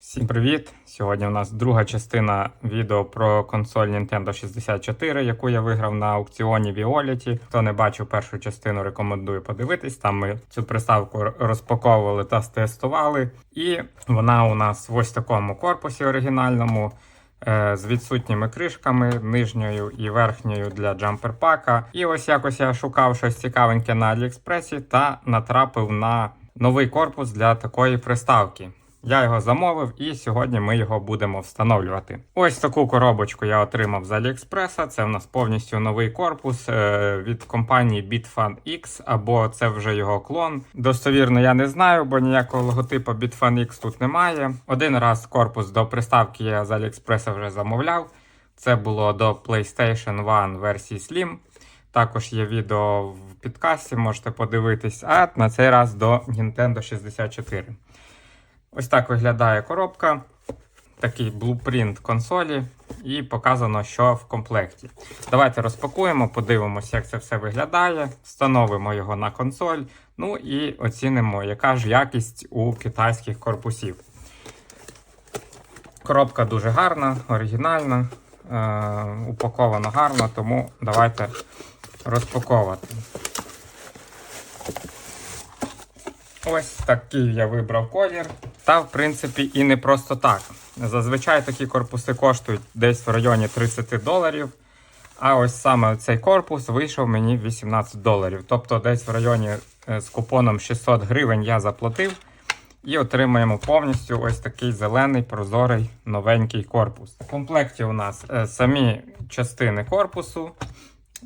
Всім привіт! Сьогодні у нас друга частина відео про консоль Nintendo 64, яку я виграв на аукціоні Violet. Хто не бачив першу частину, рекомендую подивитись. Там ми цю приставку розпаковували та тестували. І вона у нас в ось такому корпусі оригінальному. е, З відсутніми кришками, нижньою і верхньою для джамперпака. І ось якось я шукав щось цікавеньке на Аліекспресі та натрапив на новий корпус для такої приставки. Я його замовив і сьогодні ми його будемо встановлювати. Ось таку коробочку я отримав з Аліекспреса. Це в нас повністю новий корпус е, від компанії Bitfan X, або це вже його клон. Достовірно я не знаю, бо ніякого логотипу Bitfan X тут немає. Один раз корпус до приставки я з Аліекспреса вже замовляв. Це було до PlayStation 1 версії Slim. Також є відео в підкасті, можете подивитись. А на цей раз до Nintendo 64. Ось так виглядає коробка, такий блупринт консолі, і показано, що в комплекті. Давайте розпакуємо, подивимося, як це все виглядає, встановимо його на консоль, ну і оцінимо, яка ж якість у китайських корпусів. Коробка дуже гарна, оригінальна, е- упакована гарно, тому давайте розпаковувати. Ось такий я вибрав колір. Та, в принципі, і не просто так. Зазвичай такі корпуси коштують десь в районі 30 доларів. А ось саме цей корпус вийшов мені 18 доларів. Тобто десь в районі е, з купоном 600 гривень я заплатив. І отримаємо повністю ось такий зелений прозорий новенький корпус. В комплекті у нас е, самі частини корпусу.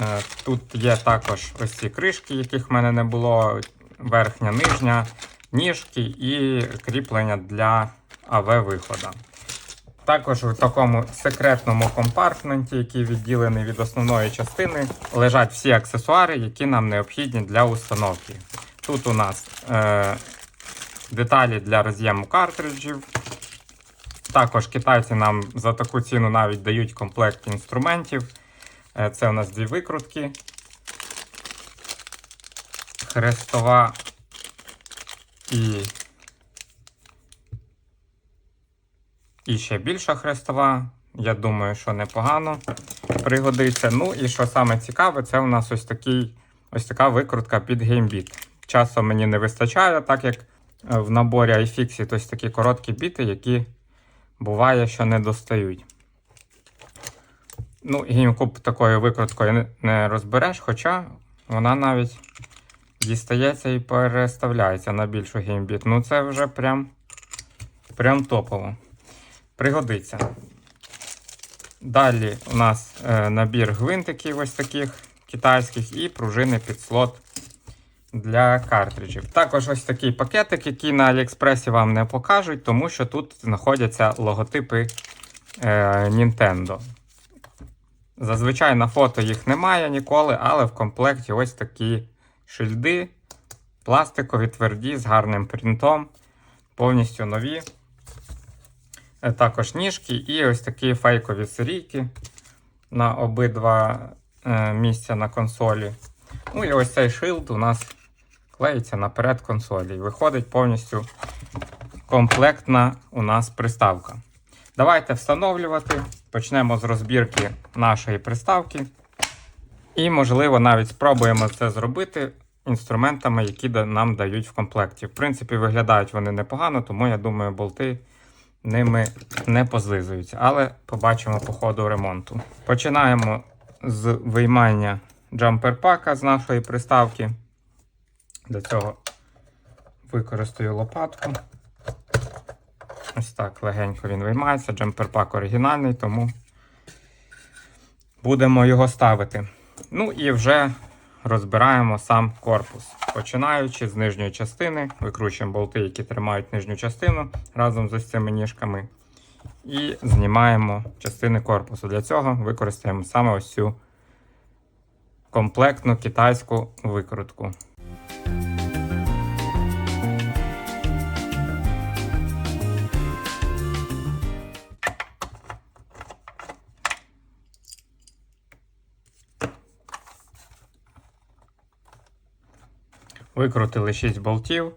Е, Тут є також ось ці кришки, яких в мене не було. Верхня, нижня, ніжки і кріплення для АВ-виходу. Також у такому секретному компартменті, який відділений від основної частини, лежать всі аксесуари, які нам необхідні для установки. Тут у нас е, деталі для роз'єму картриджів. Також китайці нам за таку ціну навіть дають комплект інструментів. Е, це у нас дві викрутки. Хрестова і ще більша хрестова. Я думаю, що непогано пригодиться. Ну і що саме цікаве, це у нас ось такий, ось така викрутка під геймбіт. Часу мені не вистачає, так як е, в наборі iFixit ось такі короткі біти, які буває, що не достають. Ну, GameCube такою викруткою не розбереш, хоча вона навіть дістається і переставляється на більшу геймбіт. Ну, це вже прям, прям топово. Пригодиться. Далі у нас е, набір гвинтиків ось таких китайських і пружини під слот для картриджів. Також ось такий пакетик, який на Аліекспресі вам не покажуть, тому що тут знаходяться логотипи е, Nintendo. Зазвичай на фото їх немає ніколи, але в комплекті ось такі шильди, пластикові, тверді, з гарним принтом, повністю нові. Е, Також ніжки і ось такі фейкові серійки на обидва е, місця на консолі. Ну і ось цей шилд у нас клеїться наперед консолі. І виходить повністю комплектна у нас приставка. Давайте встановлювати. Почнемо з розбірки нашої приставки. І, можливо, навіть спробуємо це зробити інструментами, які нам дають в комплекті. В принципі, виглядають вони непогано, тому я думаю, болти ними не позлизуються. Але побачимо по ходу ремонту. Починаємо з виймання джамперпака з нашої приставки. Для цього використаю лопатку. Ось так легенько він виймається. Джамперпак оригінальний, тому будемо його ставити. Ну і вже розбираємо сам корпус. Починаючи з нижньої частини, викручуємо болти, які тримають нижню частину разом з ось цими ніжками. І знімаємо частини корпусу. Для цього використаємо саме ось цю комплектну китайську викрутку. Викрутили 6 болтів,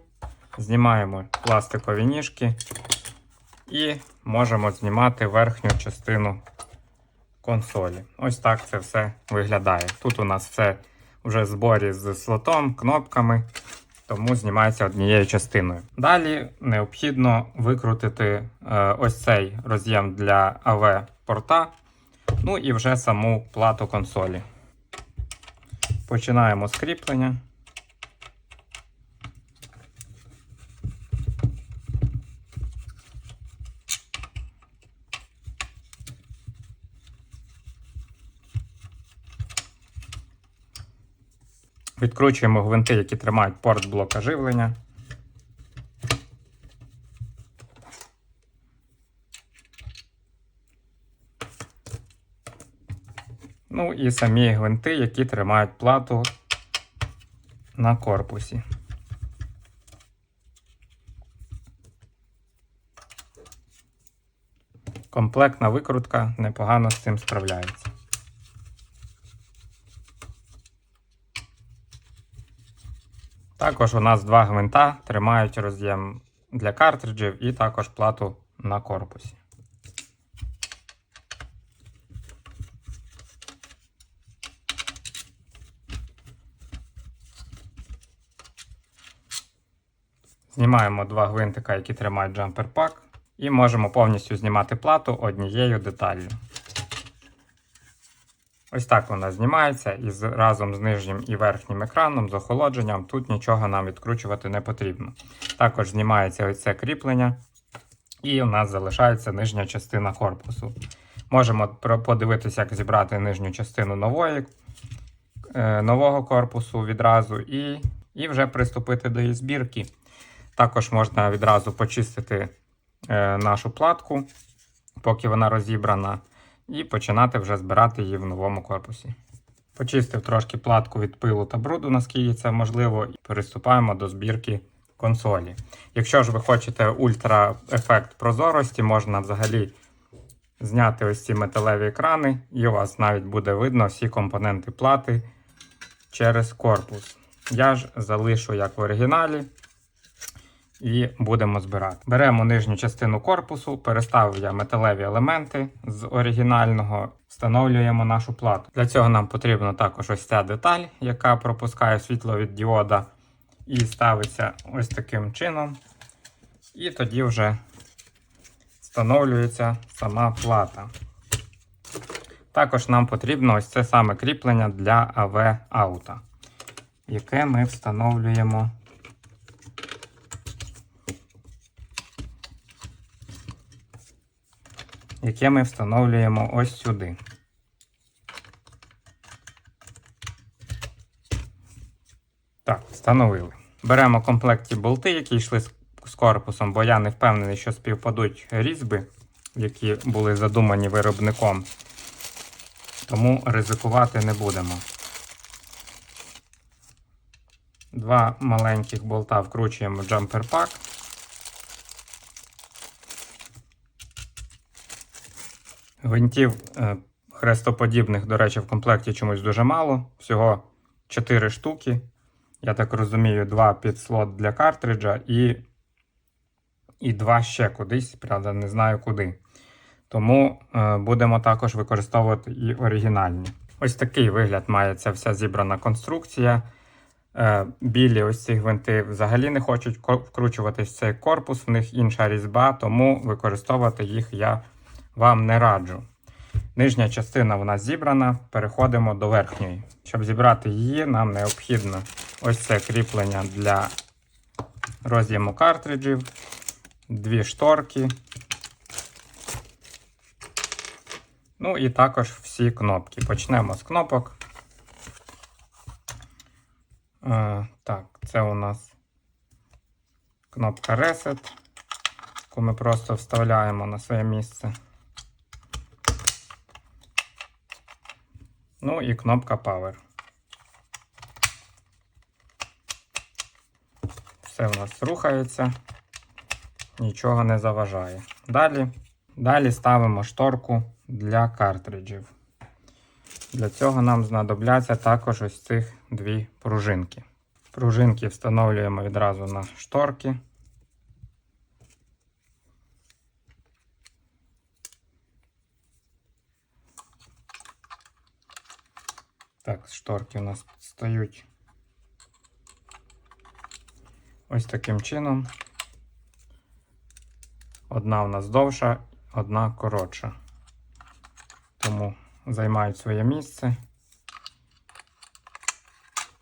знімаємо пластикові ніжки І можемо знімати верхню частину консолі. Ось так це все виглядає. Тут у нас все вже в зборі з слотом, кнопками, тому знімається однією частиною. Далі необхідно викрутити е, ось цей роз'єм для AV-порта, ну і вже саму плату консолі. Починаємо з кріплення. Відкручуємо гвинти, які тримають порт блока живлення. Ну і самі гвинти, які тримають плату на корпусі. Комплектна викрутка непогано з цим справляється. Також у нас два гвинта тримають роз'єм для картриджів і також плату на корпусі. Знімаємо два гвинтика, які тримають джампер пак, і можемо повністю знімати плату однією деталлю. Ось так вона знімається і разом з нижнім і верхнім екраном, з охолодженням, тут нічого нам відкручувати не потрібно. Також знімається ось це кріплення, і у нас залишається нижня частина корпусу. Можемо подивитися, як зібрати нижню частину нової, е, нового корпусу відразу, і, і вже приступити до її збірки. Також можна відразу почистити е, нашу платку, поки вона розібрана і починати вже збирати її в новому корпусі. Почистив трошки платку від пилу та бруду, наскільки це можливо, і переступаємо до збірки консолі. Якщо ж ви хочете ультра ефект прозорості, можна взагалі зняти ось ці металеві екрани, і у вас навіть буде видно всі компоненти плати через корпус. Я ж залишу як в оригіналі. І будемо збирати. Беремо нижню частину корпусу, переставив я металеві елементи з оригінального, встановлюємо нашу плату. Для цього нам потрібна також ось ця деталь, яка пропускає світло від діода, і ставиться ось таким чином. І тоді вже встановлюється сама плата. Також нам потрібно ось це саме кріплення для AV аута, яке ми встановлюємо. Яке ми встановлюємо ось сюди. Так, встановили. Беремо в комплекті болти, які йшли з корпусом, бо я не впевнений, що співпадуть різьби, які були задумані виробником. Тому ризикувати не будемо. Два маленьких болта вкручуємо в джампер Гвинтів е, хрестоподібних, до речі, в комплекті чомусь дуже мало. Всього 4 штуки. Я так розумію, 2 під слот для картриджа і і 2 ще кудись, правда, не знаю куди. Тому е, будемо також використовувати і оригінальні. Ось такий вигляд має ця вся зібрана конструкція. Е, білі ось ці гвинти взагалі не хочуть вкручуватись в цей корпус, в них інша різьба, тому використовувати їх я вам не раджу. Нижня частина вона зібрана, переходимо до верхньої. Щоб зібрати її, нам необхідно ось це кріплення для роз'єму картриджів, дві шторки. Ну і також всі кнопки. Почнемо з кнопок. Е, так, це у нас кнопка Reset, яку ми просто вставляємо на своє місце. Ну і кнопка Power. Все в нас рухається, нічого не заважає. Далі, далі ставимо шторку для картриджів. Для цього нам знадобляться також ось цих дві пружинки. Пружинки встановлюємо відразу на шторки. Так, шторки у нас стають ось таким чином. Одна у нас довша, одна коротша. Тому займають своє місце.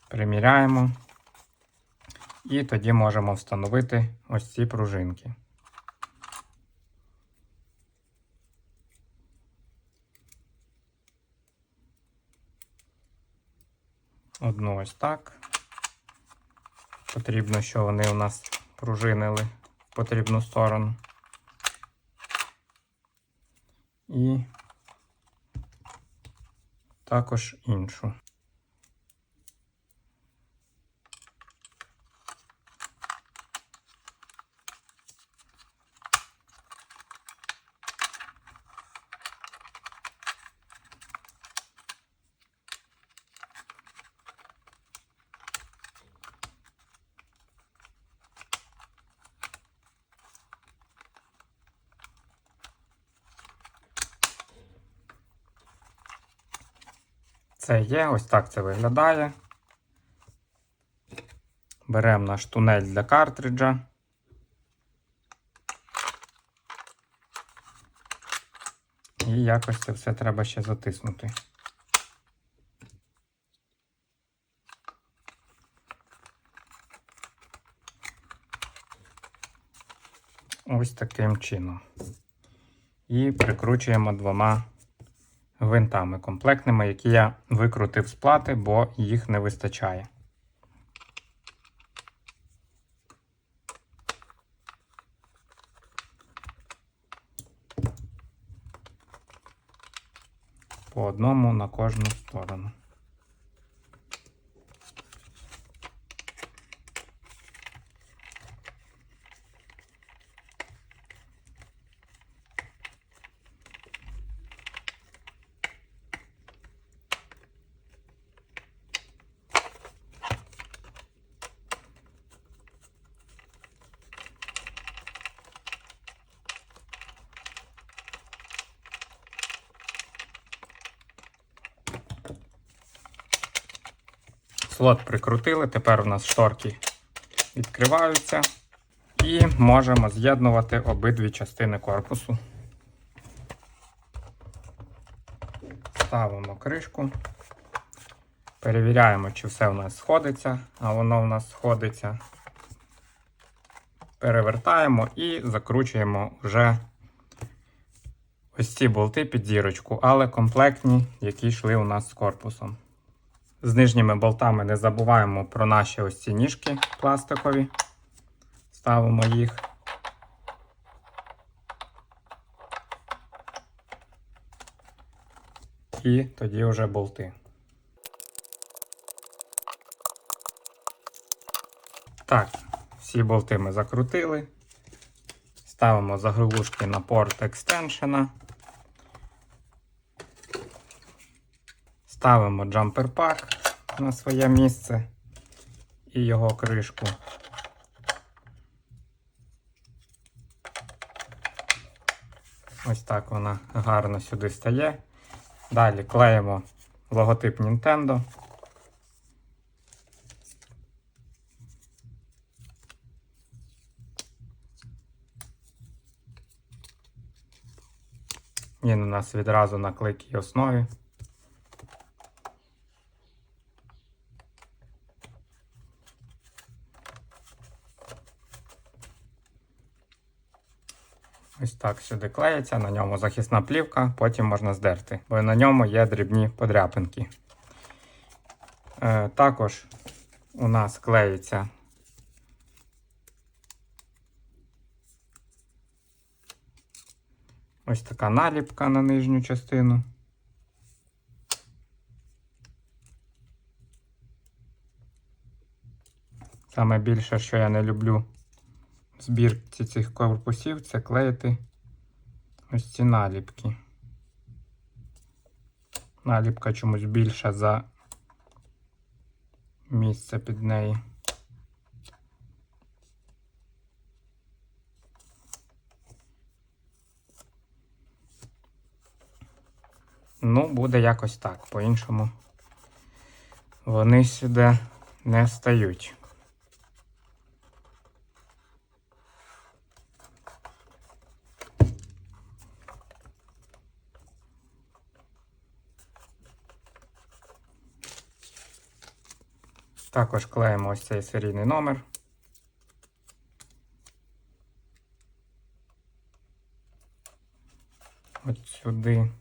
Приміряємо. І тоді можемо встановити ось ці пружинки. Одну ось так. Потрібно, що вони у нас пружинили в потрібну сторону. І також іншу. Це є, ось так це виглядає. Беремо наш тунель для картриджа. І якось це все треба ще затиснути. Ось таким чином. І прикручуємо двома гвинтами комплектними, які я викрутив з плати, бо їх не вистачає. По одному на кожну сторону. Слот прикрутили, тепер у нас шторки відкриваються і можемо з'єднувати обидві частини корпусу. Ставимо кришку, перевіряємо, чи все у нас сходиться, а воно у нас сходиться. Перевертаємо і закручуємо вже ось ці болти під зірочку, але комплектні, які йшли у нас з корпусом. З нижніми болтами не забуваємо про наші ось ці ніжки пластикові. Ставимо їх. І тоді вже болти. Так, всі болти ми закрутили. Ставимо заглушки на порт екстеншена. Ставимо джампер пак на своє місце і його кришку. Ось так вона гарно сюди стає. Далі клеїмо логотип Nintendo. Він у нас відразу на клейкій основі. Ось так сюди клеїться, на ньому захисна плівка, потім можна здерти, бо на ньому є дрібні подряпинки. Е, також у нас клеїться ось така наліпка на нижню частину. Саме більше, що я не люблю збірці цих корпусів, це клеїти ось ці наліпки. Наліпка чомусь більша за місце під неї. Ну, буде якось так, по-іншому вони сюди не стають. Також клеїмо ось цей серійний номер. От сюди.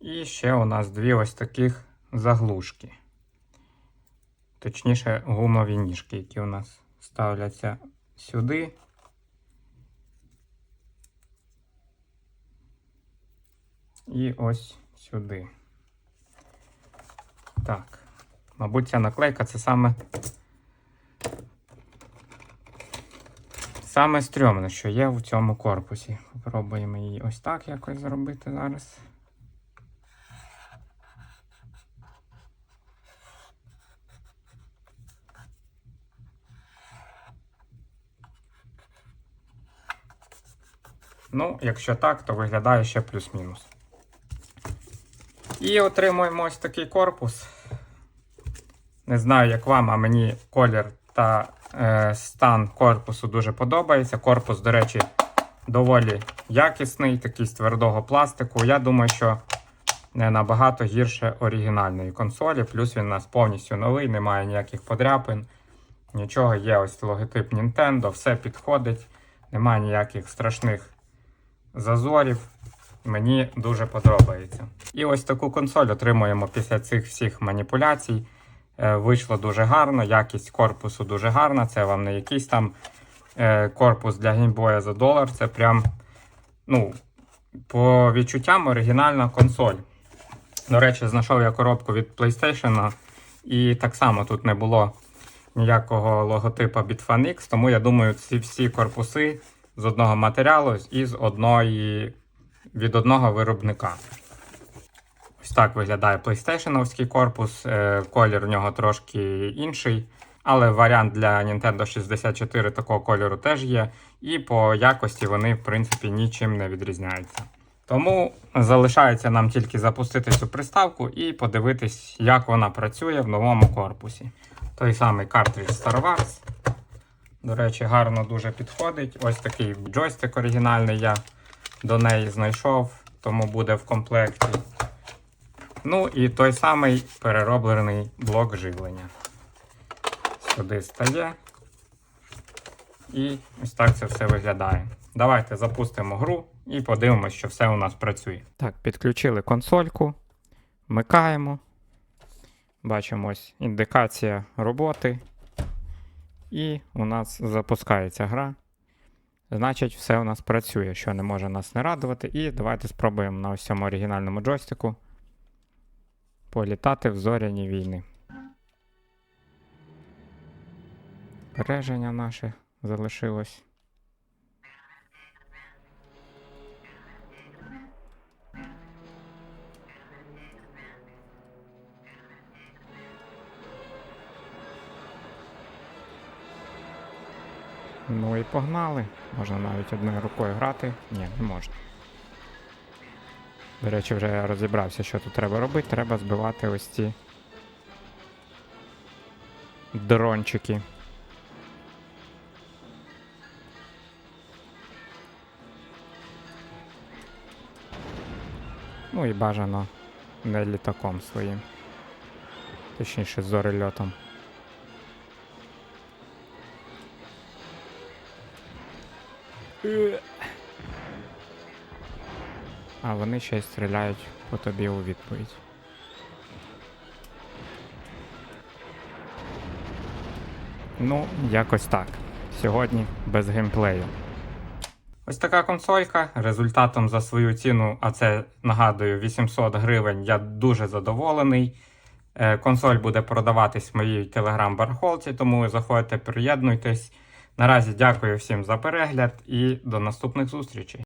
І ще у нас дві ось таких заглушки. Точніше, гумові ніжки, які у нас ставляться сюди. І ось сюди. Так. Мабуть, ця наклейка це саме. Саме стрьомне, що є в цьому корпусі. Попробуємо її ось так якось зробити зараз. Ну, якщо так, то виглядає ще плюс-мінус. І отримуємо ось такий корпус. Не знаю, як вам, а мені колір та е, стан корпусу дуже подобається. Корпус, до речі, доволі якісний, такий з твердого пластику. Я думаю, що не набагато гірше оригінальної консолі. Плюс він у нас повністю новий, немає ніяких подряпин. Нічого, є ось логотип Nintendo, все підходить, немає ніяких страшних зазорів. Мені дуже подобається. І ось таку консоль отримуємо після цих всіх маніпуляцій. Е, Вийшло дуже гарно, якість корпусу дуже гарна. Це вам не якийсь там е, корпус для геймбоя за долар. Це прям, ну, по відчуттям оригінальна консоль. До речі, знайшов я коробку від PlayStation, і так само тут не було ніякого логотипа Bitfan X, тому я думаю, ці всі корпуси з одного матеріалу і з одної, від одного виробника. Ось так виглядає PlayStation корпус. е, Колір у нього трошки інший. Але варіант для Nintendo 64 такого кольору теж є. І по якості вони, в принципі, нічим не відрізняються. Тому залишається нам тільки запустити цю приставку і подивитись, як вона працює в новому корпусі. Той самий картридж Star Wars. До речі, гарно дуже підходить. Ось такий джойстик оригінальний я до неї знайшов, тому буде в комплекті. Ну і той самий перероблений блок живлення. Сюди стає. І ось так це все виглядає. Давайте запустимо гру і подивимося, що все у нас працює. Так, підключили консольку, вмикаємо. Бачимо ось індикація роботи. І у нас запускається гра. Значить, все у нас працює, що не може нас не радувати. І давайте спробуємо на ось цьому оригінальному джойстику політати в зоряні війни. Береження наше залишилось. Ну і погнали. Можна навіть одною рукою грати. Ні, не можна. До речі, вже я розібрався, що тут треба робити. Треба збивати ось ці дрончики. Ну і бажано не літаком своїм. Точніше, зорильотом. А вони ще й стріляють по тобі у відповідь. Ну, якось так. Сьогодні без геймплею. Ось така консолька. Результатом за свою ціну, а це нагадую 800 гривень. Я дуже задоволений. Е, Консоль буде продаватись в моїй телеграм-бархолці, тому заходьте, приєднуйтесь. Наразі дякую всім за перегляд і до наступних зустрічей.